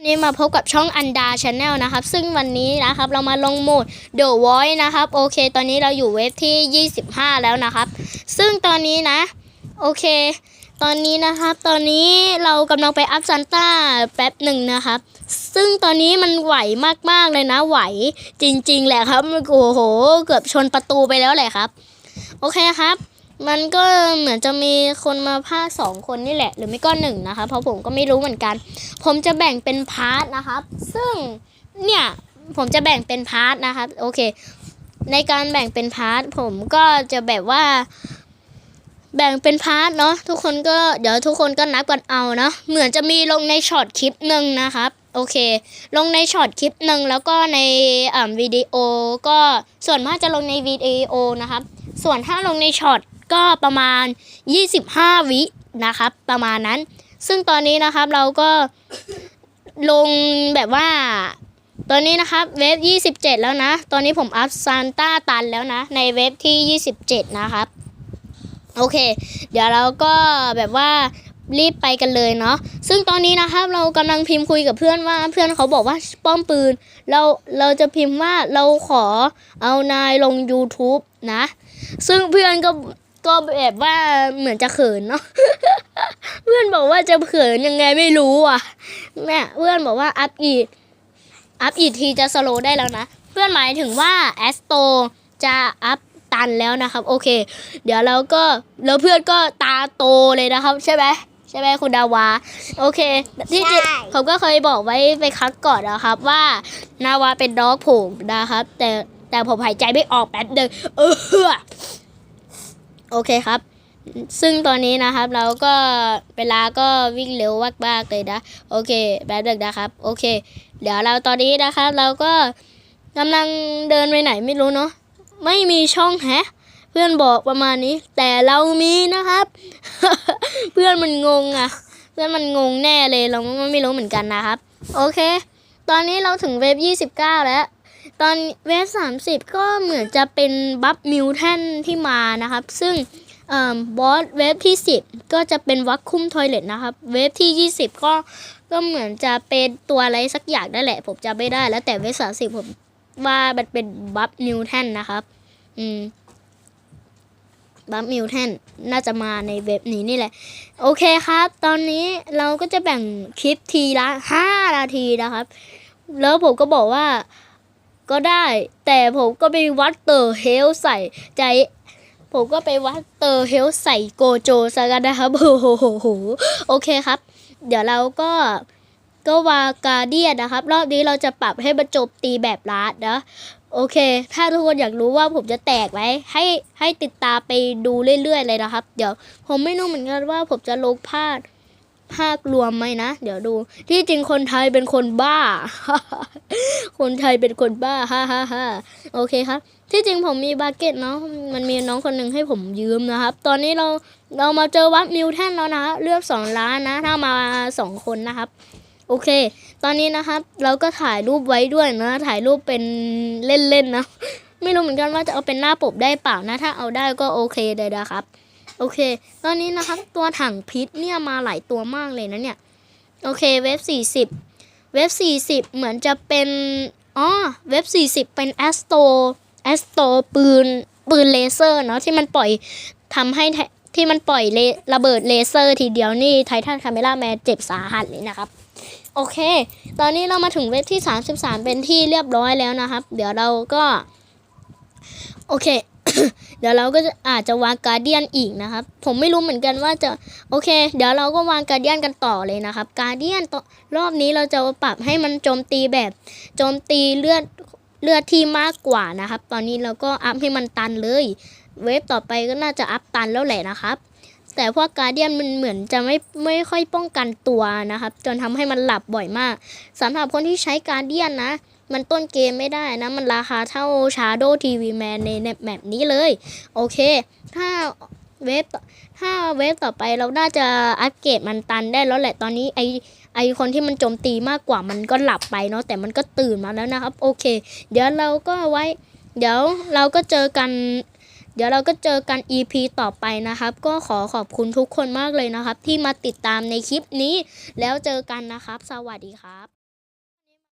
วันนี้มาพบกับช่องอันดาชาแนลนะครับ ซึ่งวันนี้นะครับเรามาลงโหมด The Voice นะครับ โอเค ตอนนี้เราอยู่เว็บที่ 25 แล้วนะครับ ซึ่งตอนนี้นะ โอเค ตอนนี้นะครับ ตอนนี้เรากำลังไปอัพซันต้าแป๊บหนึ่งนะครับ ซึ่งตอนนี้มันไหวมากๆเลยนะ ไหวจริง ๆ แหละครับ โอ้โห เกือบชนประตูไปแล้วแหละครับ โอเคครับ มันก็เหมือนจะมีคนมาพาสองคนนี่แหละ หรือไม่ก็หนึ่งนะคะ เพราะผมก็ไม่รู้เหมือนกัน ผมจะแบ่งเป็นพาร์ทนะครับ ซึ่งเนี่ยผมจะแบ่งเป็นพาร์ทนะครับ โอเค ในการแบ่งเป็นพาร์ทผมก็จะแบบว่า แบ่งเป็นพาร์ทเนาะทุกคนก็เดี๋ยวทุกคนก็นับกันเอาเนาะเหมือนจะมีลงในช็อตคลิปหนึ่งนะครับโอเค ลงในช็อตคลิปหนึ่งแล้วก็ในอ่าวิดีโอก็ส่วนมากจะลงในวิดีโอนะครับ ส่วนถ้าลงในช็อต ก็ประมาณ 25 วินะครับ ประมาณนั้น ซึ่งตอนนี้นะครับเราก็ลงแบบว่า ตอนนี้นะครับเว็บ27 แล้วนะ ตอนนี้ผมอัพซานต้าตันแล้วนะ ในเว็บที่ 27 นะครับ โอเค เดี๋ยวเราก็แบบว่ารีบไปกันเลยเนาะ ซึ่งตอนนี้นะครับเรากำลังพิมพ์คุยกับเพื่อนว่าเพื่อนเขาบอกว่าป้อมปืน เราเราจะพิมพ์ว่าเราขอเอานายลง YouTube นะ ซึ่งเพื่อนก็ ก็แบบว่าเหมือนจะเขินเนาะเพื่อนบอกว่าจะเขินยังไงไม่รู้อะแม่เพื่อนบอกว่าอัพอีกอัพอีกทีจะสโลว์ได้แล้วนะ เพื่อนหมายถึงว่าแอสโตจะอัพตันแล้วนะครับ โอเค เดี๋ยวเราก็แล้วเพื่อนก็ตาโตเลยนะครับ ใช่ไหมใช่ไหมคุณดาวา โอเค ที่จริงใช่ผมก็เคยบอกไว้ไปครั้งก่อนนะครับ ว่านาวาเป็นด็อกผมนะครับ แต่แต่ผมหายใจไม่ออกแป๊บเดียวเออ โอเคครับ ซึ่งตอนนี้นะครับเราก็เวลาก็วิ่งเร็วมากๆเลยนะ โอเคแป๊บเดียวนะครับ โอเค เดี๋ยวเราตอนนี้นะครับ เราก็กำลังเดินไปไหนไม่รู้เนาะไม่มีช่องแฮะ เพื่อนบอกประมาณนี้ แต่เรามีนะครับ เพื่อนมันงงอะเพื่อนมันงงแน่เลยเราไม่รู้เหมือนกันนะครับ โอเค ตอนนี้เราถึงเว็บ29แล้ว ตอนเว็บ30ก็เหมือนจะเป็นบัฟมิวแทนที่มานะครับ ซึ่งอบอสเว็บที่ 10 ก็จะเป็นวัคคุ้มทอยเล็ตนะครับ เว็บที่ 20 ก็ก็เหมือนจะเป็นตัวอะไรสักอย่างนั่นแหละ ผมจำไม่ได้แล้วแต่เว็บ30ผมว่ามันเป็นบัฟมิวแทนนะครับ อืมบัฟมิวแทนน่าจะมาในเว็บนี้นี่แหละ โอเคครับ ตอนนี้เราก็จะแบ่งคลิปทีละห้านาทีนะครับ แล้วผมก็บอกว่า ก็ได้ แต่ผมก็ไปวัดเตอร์เฮลใส่ใจ ผมก็ไปวัดเตอร์เฮลใส่โกโจซะกันนะครับโอ้โหโโโอเคครับ เดี๋ยวเราก็ก็วากาเดียนนะครับ รอบนี้เราจะปรับให้บรรจบตีแบบลาดนะโอเค ถ้าทุกคนอยากรู้ว่าผมจะแตกไหมให้ให้ติดตามไปดูเรื่อยๆเลยนะครับ เดี๋ยวผมไม่รู้เหมือนกันว่าผมจะลงภาค ภาครวมไหมนะ เดี๋ยวดู ที่จริงคนไทยเป็นคนบ้า คนไทยเป็นคนบ้าฮ่าฮ่าฮ่าโอเคครับ ที่จริงผมมีบาเก็ตเนาะมันมีน้องคนหนึ่งให้ผมยืมนะครับ ตอนนี้เราเรามาเจอวัดมิวแทนแล้วนะเลือกสองล้านนะ ถ้ามาสองคนนะครับโอเค ตอนนี้นะครับ เราก็ถ่ายรูปไว้ด้วยนะ ถ่ายรูปเป็นเล่นๆนะไม่รู้เหมือนกันว่าจะเอาเป็นหน้าปกได้เปล่านะ ถ้าเอาได้ก็โอเคเลยนะครับ โอเค ตอนนี้นะครับตัวถังพิษเนี่ยมาหลายตัวมากเลยนะเนี่ย โอเคเว็บ40เว็บ40เหมือนจะเป็นอ๋อเว็บ40เป็นแอสโตแอสโตปืนปืนเลเซอร์เนาะที่มันปล่อยทำให้ที่มันปล่อยเระเบิดเลเซอร์ทีเดียวนี่ไททันคาเมล่าแมนเจ็บสาหัสเลยนะครับโอเค ตอนนี้เรามาถึงเว็บที่ 33 เป็นที่เรียบร้อยแล้วนะครับ เดี๋ยวเราก็ โอเค เดี๋ยวเราก็จะอาจจะวางการเดียนอีกนะครับ ผมไม่รู้เหมือนกันว่าจะโอเค เดี๋ยวเราก็วางการเดียนกันต่อเลยนะครับ การเดียนต่อรอบนี้เราจะปรับให้มันโจมตีแบบโจมตีเลือดเลือดที่มากกว่านะครับ ตอนนี้เราก็อัพให้มันตันเลย เวฟต่อไปก็น่าจะอัพตันแล้วแหละนะครับ แต่พวกการเดียนมันเหมือนจะไม่ไม่ค่อยป้องกันตัวนะครับ จนทำให้มันหลับบ่อยมากสำหรับคนที่ใช้การเดียนนะ มันต้นเกมไม่ได้นะ มันราคาเท่า Shadow TV Man ในแมปนี้เลย โอเค ถ้าเวฟถ้าเวฟต่อไปเราน่าจะอัปเกรดมันตันได้แล้วแหละตอนนี้ไอไอคนที่มันโจมตีมากกว่ามันก็หลับไปเนาะแต่มันก็ตื่นมาแล้วนะครับ โอเค เดี๋ยวเราก็ไว้ เดี๋ยวเราก็เจอกัน เดี๋ยวเราก็เจอกัน EP ต่อไปนะครับ ก็ขอขอบคุณทุกคนมากเลยนะครับ ที่มาติดตามในคลิปนี้ แล้วเจอกันนะครับ สวัสดีครับ